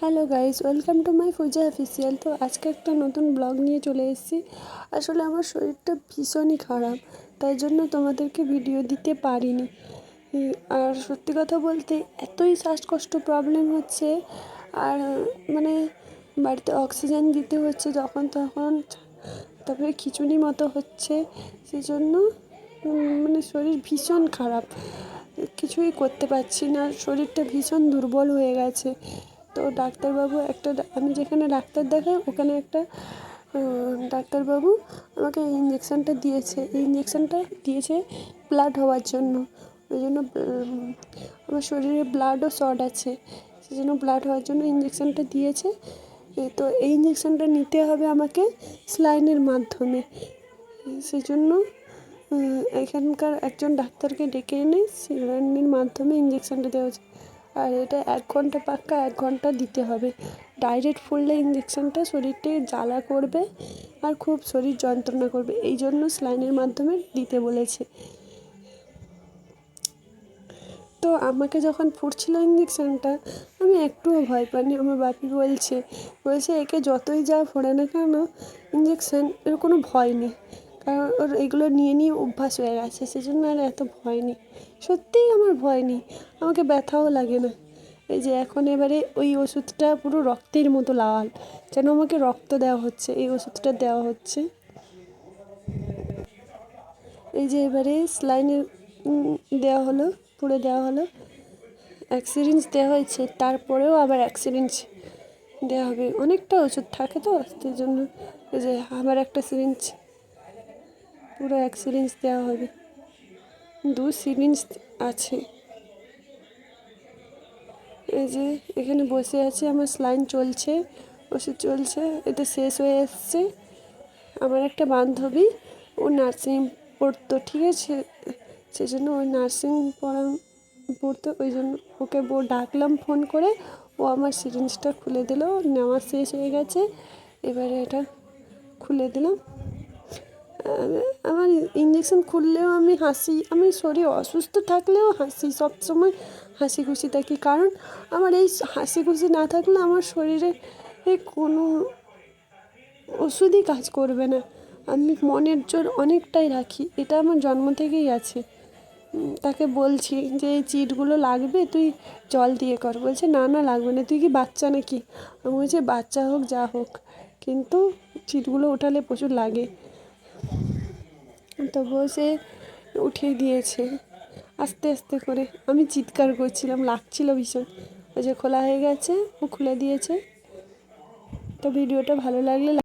Hello guys welcome to my Puja official. তো আজকে একটা নতুন ব্লগ নিয়ে চলে এসেছি। আসলে আমার শরীরটা ভীষণই খারাপ তাই জন্য তোমাদেরকে ভিডিও দিতে পারিনি। আর সত্যি কথা বলতে এতই শ্বাসকষ্ট প্রবলেম হচ্ছে আর মানে বাড়িতে অক্সিজেন দিতে হচ্ছে যখন তখন তারপরে খিচুড়ি মতো হচ্ছে সেজন্য উম, মানে শরীর ভীষণ খারাপ। কিছুই করতে পারছি না শরীরটা ভীষণ দুর্বল হয়ে গেছে। তো ডাক্তারবাবু একটা আমি যেখানে ডাক্তার দেখাই, ওখানে একটা ডাক্তারবাবু আমাকে ইঞ্জেকশানটা দিয়েছে। এই ইঞ্জেকশানটা দিয়েছে ব্লাড হওয়ার জন্য। ওই জন্য আমার শরীরে ব্লাডও শর্ট আছে। সেই জন্য ব্লাড হওয়ার জন্য ইঞ্জেকশানটা দিয়েছে। তো এই ইঞ্জেকশানটা নিতে হবে আমাকে স্লাইনের মাধ্যমে। সেই জন্য এখানকার একজন ডাক্তারকে ডেকে এনে সিলিন্ডারের মাধ্যমে ইঞ্জেকশানটা দেওয়া হচ্ছে আর এটা এক ঘণ্টা পাক্কা, এক ঘণ্টা দিতে হবে। ডাইরেক্ট ফুললে ইঞ্জেকশানটা শরীরটি জ্বালা করবে আর খুব শরীর যন্ত্রণা করবে। এই জন্য স্লাইনের মাধ্যমে দিতে বলেছে। তো আমাকে যখন ফুটছিল ইঞ্জেকশানটা আমি একটুও ভয় পাইনি। আমার বাপি বলছে বলছে, একে যতই যা ফোড়ে না কেন ইঞ্জেকশান এর কোনো ভয় নেই। কারণ ওর এগুলো নিয়ে নিয়ে অভ্যাস হয়ে গেছে, সেজন্য আর এত ভয় নেই। সত্যিই আমার ভয় নেই, আমাকে ব্যথাও লাগে না। এই যে এখন এবারে ওই ওষুধটা পুরো রক্তের মতো লাল, যেন আমাকে রক্ত দেওয়া হচ্ছে, এই ওষুধটা দেওয়া হচ্ছে। এই যে এবারে স্লাইনের দেওয়া হলো, পুড়ে দেওয়া হলো। সিরিঞ্জ দেওয়া হয়েছে, তারপরেও আবার সিরিঞ্জ দেওয়া হবে। অনেকটা ওষুধ থাকে তো, সেই জন্য এই যে আবার একটা সিরিঞ্জ পুরো এক সিরিঞ্জ দেওয়া হবে। দু সিরিঞ্জ আছে। এই যে এখানে বসে আছে, আমার স্লাইন চলছে, ওষুধ চলছে এটা শেষ হয়ে এসছে। আমার একটা বান্ধবী, ও নার্সিং পড়তো, ঠিক আছে? সেজন্য ওই নার্সিং পড়া, পড়তো, ওই জন্য ওকে ডাকলাম ফোন করে, ও আমার সিরিঞ্জটা খুলে দিল, নেওয়া শেষ হয়ে গেছে। এবারে এটা খুলে দিলাম। আমার ইঞ্জেকশন খুললেও আমি হাসি, আমি শরীর অসুস্থ থাকলেও হাসি সব সময় হাসি খুশি থাকি। কারণ আমার এই হাসি খুশি না থাকলে আমার শরীরে কোনো ওষুধই কাজ করবে না। আমি মনের জোর অনেকটাই রাখি, এটা আমার জন্ম থেকেই আছে। তাকে বলছি যে, এই চিটগুলো লাগবে, তুই জল দিয়ে কর। বলছে, না না, লাগবে না, তুই কি বাচ্চা নাকি? আমি বলছি, বাচ্চা হোক, যা হোক। কিন্তু চিটগুলো ওঠালে প্রচুর লাগে। তবুও সে উঠিয়ে দিয়েছে। আস্তে আস্তে করে আমি চিৎকার করছিলাম, লাগছিল ভীষণ। ওই যে খোলা হয়ে গেছে ও খুলে দিয়েছে। তো ভিডিওটা ভালো লাগলে